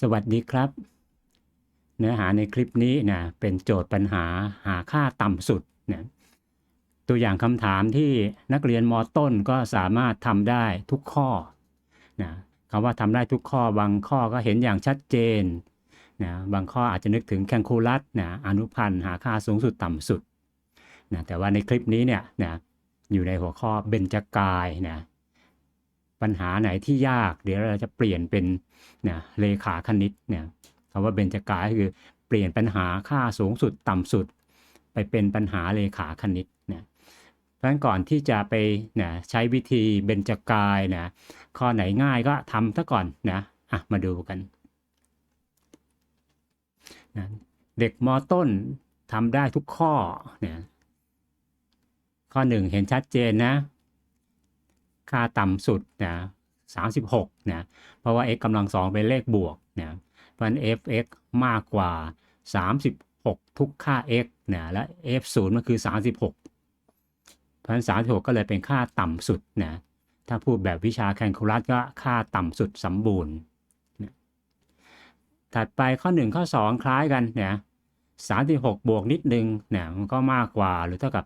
สวัสดีครับ เนื้อหาในคลิปนี้นะเป็นโจทย์ปัญหาหาค่าต่ำสุดนะตัวอย่างคำถามที่นักเรียนมต้นก็สามารถทำได้ทุกข้อนะคำว่าทำได้ทุกข้อบางข้อก็เห็นอย่างชัดเจนนะบางข้ออาจจะนึกถึงแคลคูลัสนะอนุพันธ์หาค่าสูงสุดต่ำสุดนะแต่ว่าในคลิปนี้เนี่ยนะอยู่ในหัวข้อเบญจกายนะ ปัญหาไหนที่ยาก เดี๋ยวเราจะเปลี่ยนเป็นเนะเลขาคณิตเนี่ยคำว่าเบญจกายคือเปลี่ยนปัญหาค่าสูงสุดต่ำสุด ไปเป็นปัญหาเลขาคณิตเนะเพราะฉะนั้นก่อนที่จะไปเนะใช้วิธีเบญจกายนะข้อไหนง่ายก็ทำซะก่อนนะอะมาดูกันนะเด็กมต้นทำได้ทุกข้อเนะข้อหนึ่งเห็นชัดเจนนะ ค่าต่ำสุดนะ36นะเพราะว่า x กำลังสองเป็นเลขบวกนะเพราะฉะนั้น f(x) มากกว่า 36 ทุกค่า x นะและ f(0) มันคือ 36 เพราะฉะนั้น 36 ก็เลยเป็นค่าต่ำสุดนะถ้าพูดแบบวิชาแคลคูลัสก็ค่าต่ำสุดสมบูรณ์นะถัดไปข้อ 1 ข้อ 2 คล้ายกันนะ36 บวกนิดนึงนะมันก็มากกว่าหรือเท่ากับ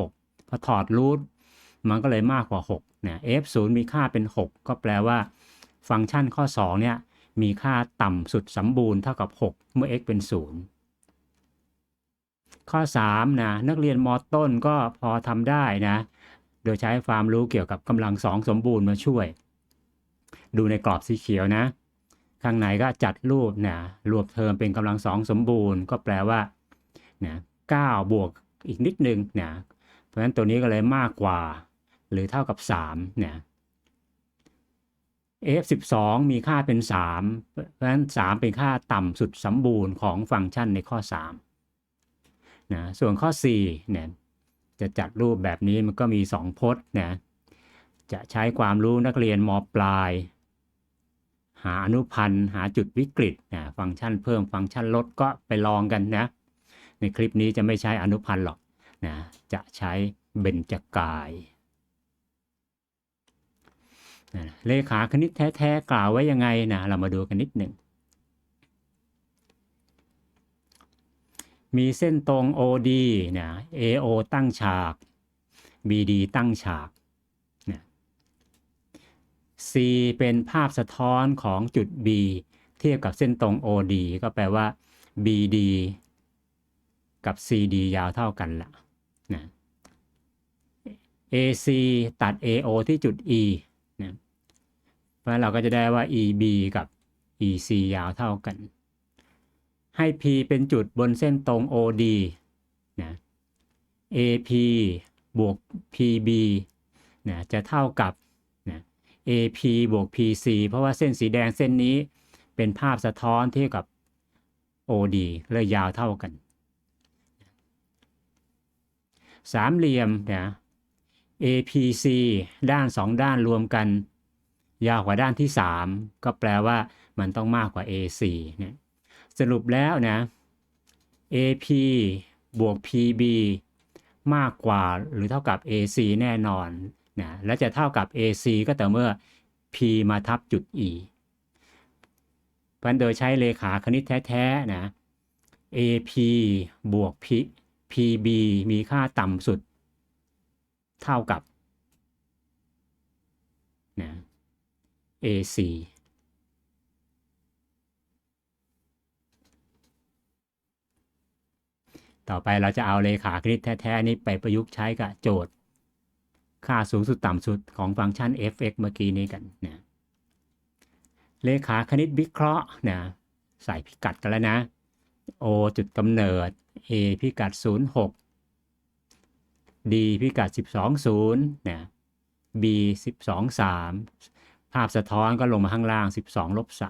36 พอถอดรูท มันก็เลยมากกว่า6นะ f 0มีค่าเป็น 6 ก็แปลว่า ฟังก์ชันข้อ2เนี่ยมีค่าต่ำสุดสมบูรณ์เท่ากับ 6 เมื่อ x เป็น 0 ข้อ3นะนักเรียนมต้นก็พอทำได้นะ โดยใช้ความรู้เกี่ยวกับกำลังสองสมบูรณ์มาช่วย ดูในกรอบสีเขียวนะ ข้างในก็จัดรูปนะรวบเทอมเป็นกำลังสองสมบูรณ์ ก็แปลว่านะ9บวกอีกนิดนึงนะเพราะฉะนั้นตัวนี้ก็เลยมากกว่า หรือเท่ากับ3เนี่ย f12 มีค่าเป็น 3 เพราะฉะนั้น 3 เป็นค่าต่ำสุดสมบูรณ์ของฟังก์ชันในข้อ3นะส่วนข้อ4เนี่ยจะจัดรูปแบบนี้มันก็มี 2 พจน์นะจะใช้ความรู้นักเรียนมปลาย หาอนุพันธ์หาจุดวิกฤตนะฟังก์ชันเพิ่มฟังก์ชันลดก็ไปลองกันนะ ในคลิปนี้จะไม่ใช้อนุพันธ์หรอกนะจะใช้เบญจกาย เลขาคณิตแท้ๆกล่าวไว้ยังไงนะเรามาดูกันนิดหนึ่ง มีเส้นตรง OD นะ AO ตั้งฉาก BD ตั้งฉากนะ C เป็นภาพสะท้อนของจุด B เทียบกับเส้นตรง OD ก็แปลว่า BD กับ CD ยาวเท่ากันละนะ AC ตัด AO ที่จุด E เพราะเราก็จะได้ว่า EB กับ EC ยาวเท่ากัน ให้ P เป็นจุดบนเส้นตรง OD นะ AP บวก PB นะจะเท่ากับนะ AP บวก PC เพราะว่าเส้นสีแดงเส้นนี้เป็นภาพสะท้อนเทียบกับ OD เลยยาวเท่ากัน สามเหลี่ยมนะ APC ด้าน2ด้านรวมกัน ยาวกว่าด้านที่ 3 ก็แปลว่ามันต้องมากกว่า AC เนี่ยสรุปแล้วนะ AP บวก PB มากกว่าหรือเท่ากับ AC แน่นอนนะและจะเท่ากับ AC ก็แต่เมื่อ P มาทับจุด E พันโดยใช้เลขาคณิตแท้ๆนะ AP บวก P PB มีค่าต่ำสุด เท่ากับนะ AC ต่อไปเราจะเอาเลขาคณิตแท้ ๆ นี้ไปประยุกต์ใช้กับโจทย์ ค่าสูงสุดต่ำสุดของฟังก์ชัน f(x) เมื่อกี้นี้กันนะเลขาคณิตวิเคราะห์นะใส่พิกัดกันแล้วนะ O จุดกำเนิด A พิกัด 06 D พิกัด 12 0นะ B 12 3 ภาพสะท้อนก็ลงมาข้างล่าง 12ลบ3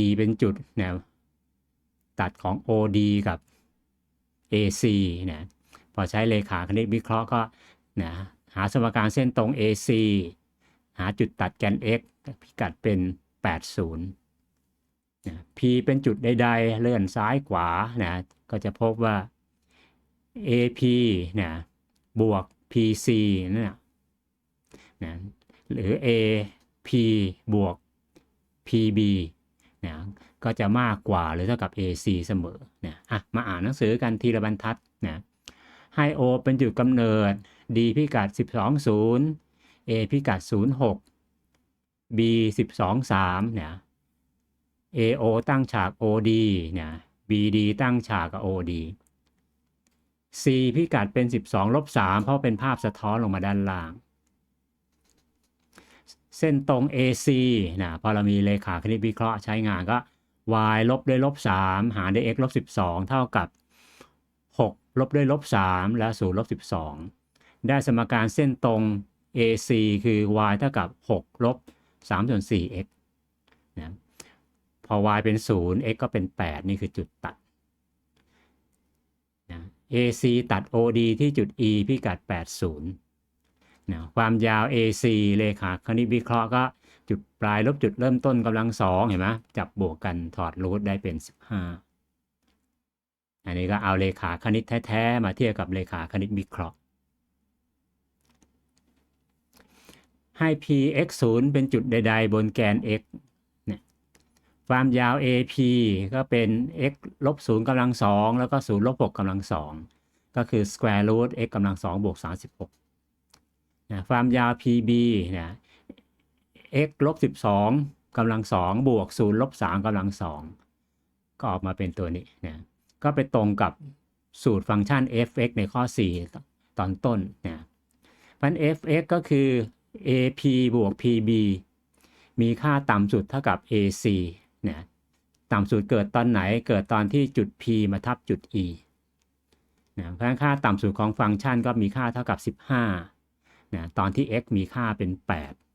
E เป็นจุดนะตัดของ OD กับ AC นะพอใช้เลขาคณิตวิเคราะห์ก็นะหาสมการเส้นตรง AC หาจุดตัดแกน x พิกัดเป็น 80นะ P เป็นจุดใดๆ เลื่อนซ้ายขวานะก็จะพบว่า AP นะบวก PC นั่น นะหรือ AP บวก pb นะก็จะมากกว่าหรือเท่ากับ ac เสมอนะอะมาอ่านหนังสือกันทีละบรรทัดนะให้ o เป็นจุดกำเนิด d พิกัด 12 0 a พิกัด 06 b 12 3นะ AO ตั้งฉาก OD นะ BD ตั้งฉากกับ OD C พิกัดเป็น 12ลบ3เพราะเป็นภาพสะท้อนลงมาด้านล่าง เส้นตรง AC นะพอเรามีเลขาคณิตวิเคราะห์ใช้งานก็ y ลบด้วยลบ3หารด้วย x ลบ12 เท่ากับ 6 ลบด้วยลบ3และ0ลบ12 ได้สมการเส้นตรง AC คือ y เท่ากับ 6 ลบ3ส่วน 4 x นะพอ y เป็น 0 x ก็เป็น 8 นี่คือจุดตัดนะ AC ตัด OD ที่จุด E พิกัด 80 นะความยาว AC เลขาคณิตวิเคราะห์ก็จุดปลายลบจุดเริ่มต้นกำลังสองเห็นไหมจับบวกกันถอดรูทได้เป็น 15 อันนี้ก็เอาเลขาคณิตแท้ๆมาเทียบกับเลขาคณิตวิเคราะห์ ให้ px 0เป็นจุดใด ๆ บนแกน x เนี่ยความยาว ap ก็เป็น x ลบ0กำลังสองแล้วก็0ลบ6กำลังสองก็คือ square root x กำลังสองบวก36 นะความยาว pb นะ x ลบ12กำลังสองบวก0ลบ3กำลังสองก็ออกมาเป็นตัวนี้นะก็ไปตรงกับสูตรฟังก์ชัน f(x) ในข้อ 4 ตอนต้นนะพัน f(x) ก็คือ ap บวก pb มีค่าต่ำสุดเท่ากับ ac นะต่ำสุดเกิดตอนไหนเกิดตอนที่จุด p มาทับจุด e นะเพราะค่าต่ำสุดของฟังก์ชันก็มีค่าเท่ากับ 15 นะตอนที่ x มีค่าเป็น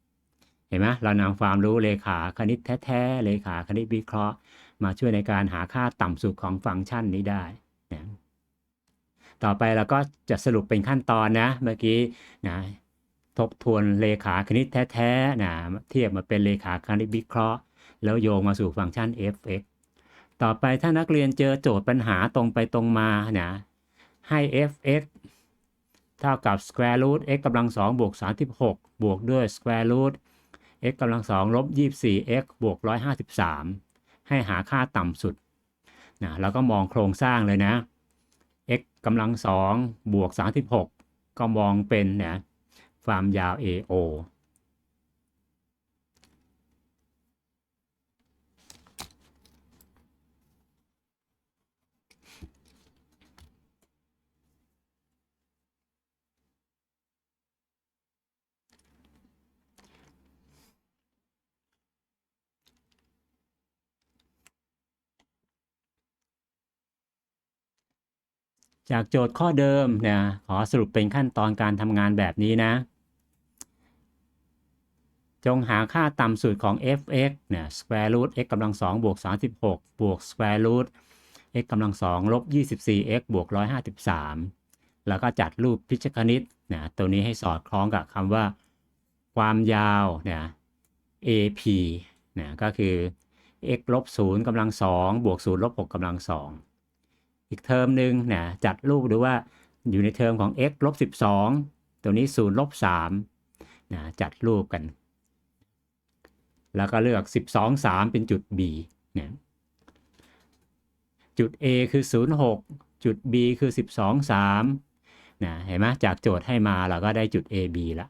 8 เห็นไหมเรานำความรู้เลขาคณิตแท้ๆเลขาคณิตวิเคราะห์ มาช่วยในการหาค่าต่ำสุดของฟังก์ชันนี้ได้นะต่อไปเราก็จะสรุปเป็นขั้นตอนนะ เมื่อกี้นะทบทวนเลขาคณิตแท้ๆนะเทียบมาเป็นเลขาคณิตวิเคราะห์ แล้วโยงมาสู่ฟังก์ชัน f(x) ต่อไปถ้านักเรียนเจอโจทย์ปัญหาตรงไปตรงมานะให้ f(x) เท่ากับ square root x กำลัง2บวก36 บวกด้วย square root x กำลัง2ลบ 24x บวก 153 ให้หาค่าต่ำสุดนะแล้วก็มองโครงสร้างเลยนะ x กำลัง2บวก36 ก็มองเป็นนะความยาว AO จากโจทย์ข้อเดิมนะขอสรุปเป็นขั้นตอนการทำงานแบบนี้นะ จงหาค่าต่ำสุดของ f(x) เนี่ย square root x กำลัง2บวก36 บวก square root x กำลัง2ลบ 24x บวก 153 แล้วก็จัดรูปพิชคณิตนะตัวนี้ให้สอดคล้องกับคำว่า ความยาวนะ ap นะก็คือ x ลบ0กำลัง2บวก0ลบ6กำลัง2 อีกเทอมหนึ่งนะจัดรูปดูว่าอยู่ในเทอมของ x ลบ12 ตัวนี้0ลบ3นะจัดรูปกัน แล้วก็เลือก 12 3 เป็นจุด b นะจุด a คือ 06 จุด b คือ 12 3นะเห็นไหมจากโจทย์ให้มาเราก็ได้จุด ab ละ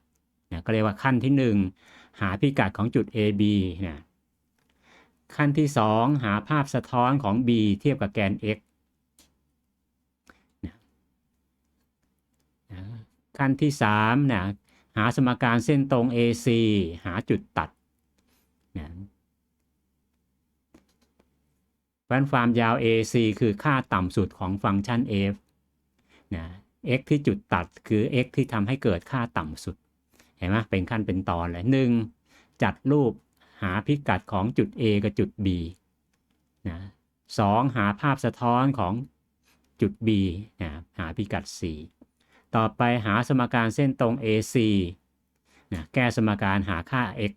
นะก็เรียกว่าขั้นที่ 1 หาพิกัดของจุด ab นะขั้นที่ 2 หาภาพสะท้อนของ b เทียบกับแกน x ขั้นที่3นะหาสมการเส้นตรง AC หาจุดตัดนะฟันความยาว AC คือค่าต่ำสุดของฟังก์ชัน f นะ x ที่จุดตัดคือ x ที่ทำให้เกิดค่าต่ำสุด เห็นไหมเป็นขั้นเป็นตอนเลยหนึ่งจัดรูปหาพิกัดของจุด A กับจุด B นะสองหาภาพสะท้อนของจุด B นะหาพิกัด C ต่อไปหาสมการเส้นตรง AC นะแก้สมการหาค่า x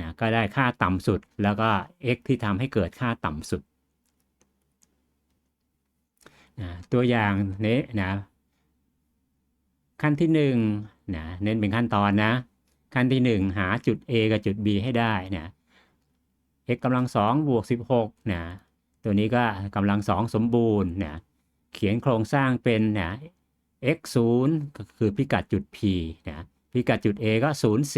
นะก็ได้ค่าต่ำสุดแล้วก็ x ที่ทำให้เกิดค่าต่ำสุดนะตัวอย่างนี้นะขั้นที่1นะเน้นเป็นขั้นตอนนะ ขั้นที่หนึ่งหาจุด a กับจุด b ให้ได้นะ x กำลังสองบวก16นะตัวนี้ก็กำลังสองสมบูรณ์นะเขียนโครงสร้างเป็นนะ x 0ก็คือพิกัดจุด p นะพิกัดจุด a ก็ 0 4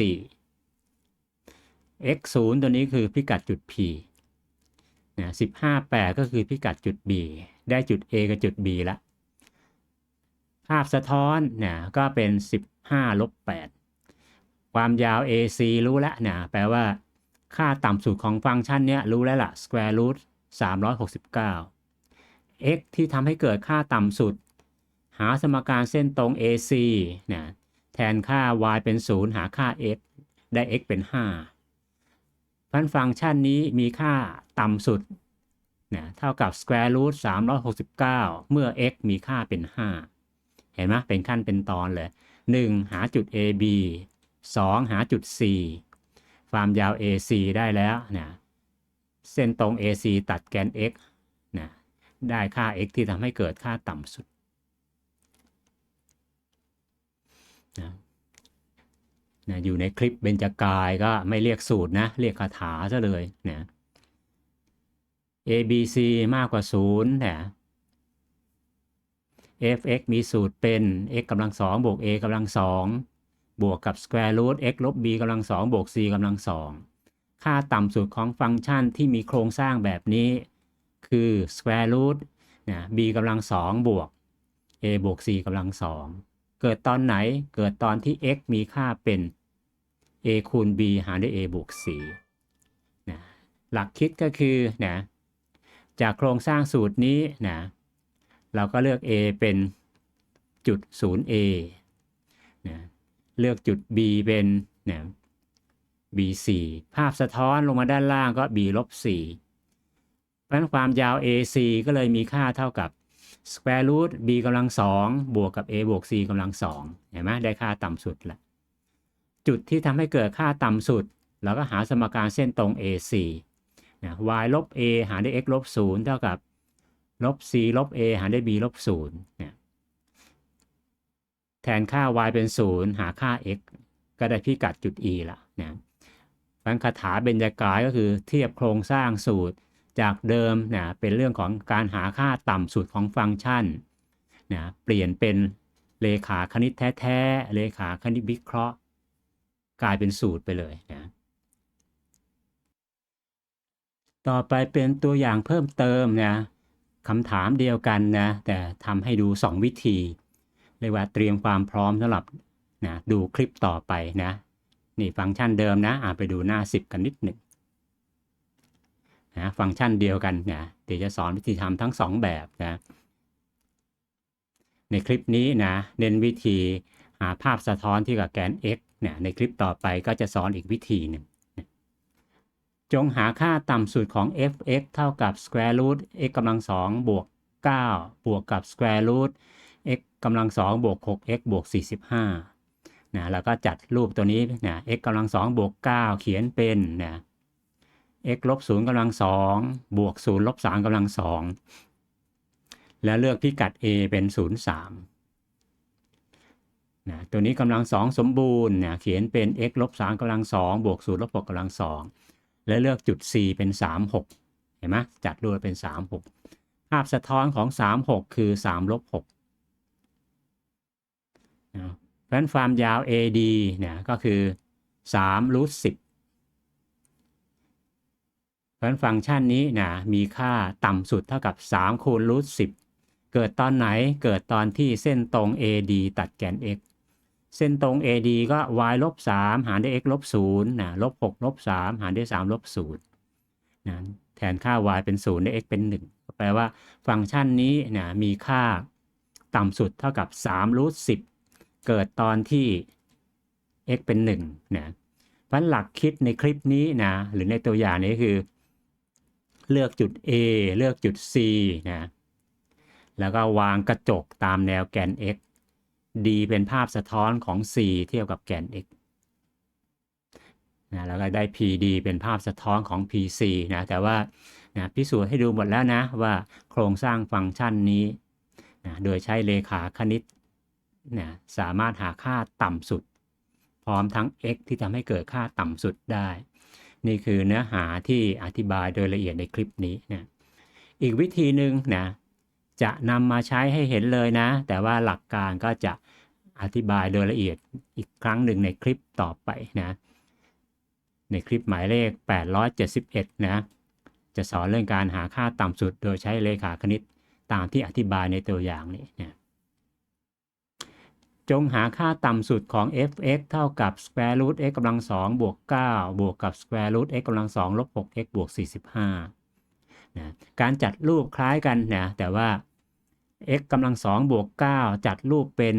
x 0ตัวนี้คือพิกัดจุด p นะ15 8 ก็คือพิกัดจุด b ได้จุด a กับจุด b ละ ภาพสะท้อนนะก็เป็น 15ลบ8ความยาว ac รู้แล้วนะแปลว่าค่าต่ำสุดของฟังก์ชันเนี้ยรู้แล้วล่ะ square root 369 x ที่ทำให้เกิดค่าต่ำสุด หาสมการเส้นตรง AC นะแทนค่า y เป็น 0 หาค่า x ได้ x เป็น 5 พันฟังก์ชันนี้มีค่าต่ำสุดนะเท่ากับ square root 369 เมื่อ x มีค่าเป็น 5 เห็นไหมเป็นขั้นเป็นตอนเลย 1. หาจุด AB 2. หาจุด C ความยาว AC ได้แล้วนะเส้นตรง AC ตัดแกน x นะได้ค่า x ที่ทำให้เกิดค่าต่ำสุด นะนะอยู่ในคลิปเบญจกายก็ไม่เรียกสูตรนะ เรียกคาถาซะเลยนะ ABC มากกว่า0นะ fx มีสูตรเป็น x กำลังสองบวก a กำลังสองบวกกับ square root x ลบ b กำลังสองบวก c กำลังสองค่าต่ำสุดของฟังก์ชันที่มีโครงสร้างแบบนี้ คือ square root นะ b กำลังสองบวก a บวก c กำลังสอง เกิดตอนไหนเกิดตอนที่ x มีค่าเป็น a คูณ b หารด้วย a บวก c นะหลักคิดก็คือนะจากโครงสร้างสูตรนี้นะเราก็เลือก a เป็นจุด 0a นะเลือกจุด b เป็นนะ b 4ภาพสะท้อนลงมาด้านล่างก็ b ลบ4เพราะฉะนั้นความยาว ac ก็เลยมีค่าเท่ากับ square root b กำลังสองบวกกับ a บวก c กำลังสองเห็นไหมได้ค่าต่ำสุดละจุดที่ทำให้เกิดค่าต่ำสุดเราก็หาสมการเส้นตรง ac นะ y ลบ a หารด้วย x ลบ0เท่ากับลบ c ลบ a หารด้วย b ลบ0เนี่ยแทนค่า y เป็น 0 หาค่า x ก็ได้พิกัดจุด e ละนะฟังคาถาเบญจกายก็คือเทียบโครงสร้างสูตร จากเดิมนะเป็นเรื่องของการหาค่าต่ำสุดของฟังก์ชันนะเปลี่ยนเป็นเลขาคณิตแท้ๆ เลขาคณิตวิเคราะห์ กลายเป็นสูตรไปเลยนะต่อไปเป็นตัวอย่างเพิ่มเติมนะคำถามเดียวกันนะแต่ทำให้ดู 2 วิธี เรียกว่าเตรียมความพร้อมสำหรับนะดูคลิปต่อไปนะ นี่ฟังก์ชันเดิมนะอ่าไปดูหน้า 10 กันนิดหนึ่ง นะฟังก์ชันเดียวกันนะเดี๋ยวจะสอนวิธีทำทั้ง 2 แบบนะในคลิปนี้นะเน้นวิธีหาภาพสะท้อนที่กับแกน x เนี่ยในคลิปต่อไปก็จะสอนอีกวิธีหนึ่งจงหาค่าต่ำสุดของ f(x) เท่ากับ square root x กำลังสองบวก9บวกกับ square root x กำลังสองบวก 6x บวก 45นะแล้วก็จัดรูปตัวนี้นะ x กำลังสองบวก 9 เขียนเป็นนะ x ลบ0กำลังสองบวก0ลบ3กำลังสองแล้วเลือกพิกัด a เป็น0 3นะตัวนี้กำลังสองสมบูรณ์นะเขียนเป็น x ลบ3กำลังสองบวก0ลบ6กำลังสองและเลือกจุด C เป็น36เห็นไหมจัดรูปเป็น36ภาพสะท้อนของ36คือ3ลบ6นะเพราะฉะนั้นความยาว AD เนี่ยก็คือ3รูท10 เพราะฉะนั้นฟังก์ชันนี้นะมีค่าต่ำสุดเท่ากับ 3 คูณรูท10เกิดตอนไหนเกิดตอนที่เส้นตรง AD ตัดแกน x เส้นตรง AD ก็ y ลบ3หารด้วย x ลบ0นะลบ6ลบ3หารด้วย3ลบ0นะแทนค่า y เป็น0ได้ x เป็น 1 แปลว่าฟังก์ชันนี้นะมีค่าต่ำสุดเท่ากับ3รูท10เกิดตอนที่ x เป็น1นะเพราะหลักคิดในคลิปนี้นะหรือในตัวอย่างนี้คือ เลือกจุด A เลือกจุด C นะ แล้วก็วางกระจกตามแนวแกน x d เป็นภาพสะท้อนของ c เทียบกับแกน x นะแล้วก็ได้ pd เป็นภาพสะท้อนของ pc นะ แต่ว่านะพิสูจน์ให้ดูหมดแล้วนะว่าโครงสร้างฟังก์ชันนี้นะโดยใช้เลขาคณิตนะสามารถหาค่าต่ำสุด พร้อมทั้ง x ที่ทำให้เกิดค่าต่ำสุดได้ นี่คือเนื้อหาที่อธิบายโดยละเอียดในคลิปนี้นะอีกวิธีหนึ่งนะจะนำมาใช้ให้เห็นเลยนะ แต่ว่าหลักการก็จะอธิบายโดยละเอียดอีกครั้งหนึ่งในคลิปต่อไปนะ ในคลิปหมายเลข 871 นะ จะสอนเรื่องการหาค่าต่ำสุดโดยใช้เลขาคณิตตามที่อธิบายในตัวอย่างนี้นะ จงหาค่าต่ำสุดของ f(x) เท่ากับ square root x กำลัง2บวก9บวกกับ square root x กำลัง2ลบ 6x บวก 45นะการจัดรูปคล้ายกันนะแต่ว่า x กำลัง2บวก9จัดรูปเป็น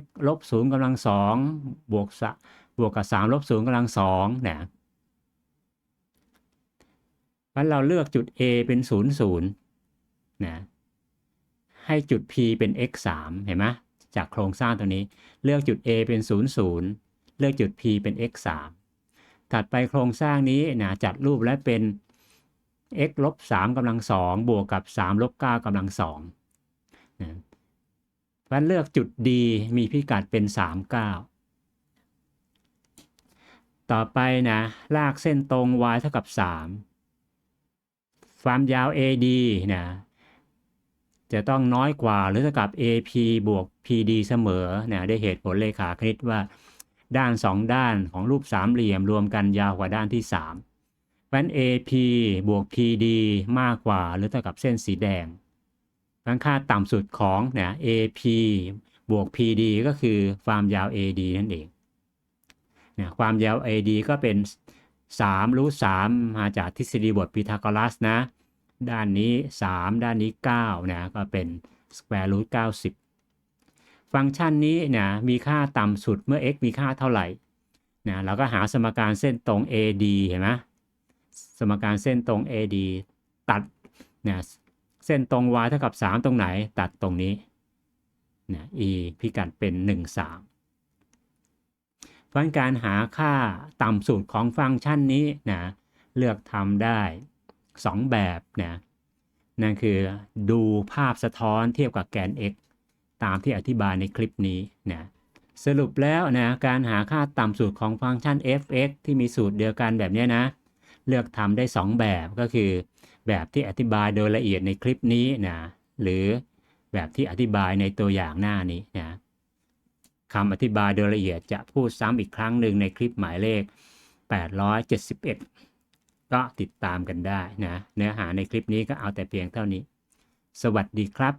x ลบ0กำลัง2บวกสบวกกับ 3 ลบ0กำลัง2นะเพราะเราเลือกจุด a เป็น 0 0นะให้จุด p เป็น x 3เห็นไหม จากโครงสร้างตัวนี้ เลือกจุด a เป็น 0 0 เลือกจุด p เป็น x 3ถัดไปโครงสร้างนี้นะจัดรูปและเป็น x ลบ3กำลัง2บวกกับ 3 ลบ 9กำลัง2นะเพราะเลือกจุด D มีพิกัดเป็น 3 9ต่อไปนะลากเส้นตรง y เท่ากับ 3 ความยาว AD นะ จะต้องน้อยกว่าหรือเท่ากับ AP บวก PD เสมอนะได้เหตุผลเลขาคณิตว่า ด้าน 2 ด้านของรูปสามเหลี่ยมรวมกันยาวกว่าด้านที่3เพราะนั้น AP บวก PD มากกว่าหรือเท่ากับเส้นสีแดงเพราะค่าต่ำสุดของนะ AP บวก PD ก็คือความยาว AD นั่นเองนะความยาว AD ก็เป็น 3 รูท3มาจากทฤษฎีบทพีทาโกรัสนะ ด้านนี้ 3 ด้านนี้ 9 นะ ก็เป็น square root 90 ฟังก์ชันนี้นะมีค่าต่ำสุดเมื่อ x มีค่าเท่าไหร่นะเราก็หาสมการเส้นตรง AD เห็นไหมสมการเส้นตรง AD ตัดนะเส้นตรง y เท่ากับ 3 ตรงไหน ตัดตรงนี้นะ e พิกัดเป็น 1 3 เพราะการหาค่าต่ำสุดของฟังก์ชันนี้นะเลือกทำได้ 2 แบบนะนั่นคือดูภาพสะท้อนเทียบกับแกน x ตามที่อธิบายในคลิปนี้นะสรุปแล้วนะการหาค่าต่ำสุดของฟังก์ชัน f(x) ที่มีสูตรเดียวกันแบบนี้นะ เลือกทำได้ 2 แบบก็คือ แบบที่อธิบายโดยละเอียดในคลิปนี้นะหรือแบบที่อธิบายในตัวอย่างหน้านี้นะคำอธิบายโดยละเอียดจะพูดซ้ำอีกครั้งหนึ่งในคลิปหมายเลข 871 ก็ติดตามกันได้นะ เนื้อหาในคลิปนี้ก็เอาแต่เพียงเท่านี้ สวัสดีครับ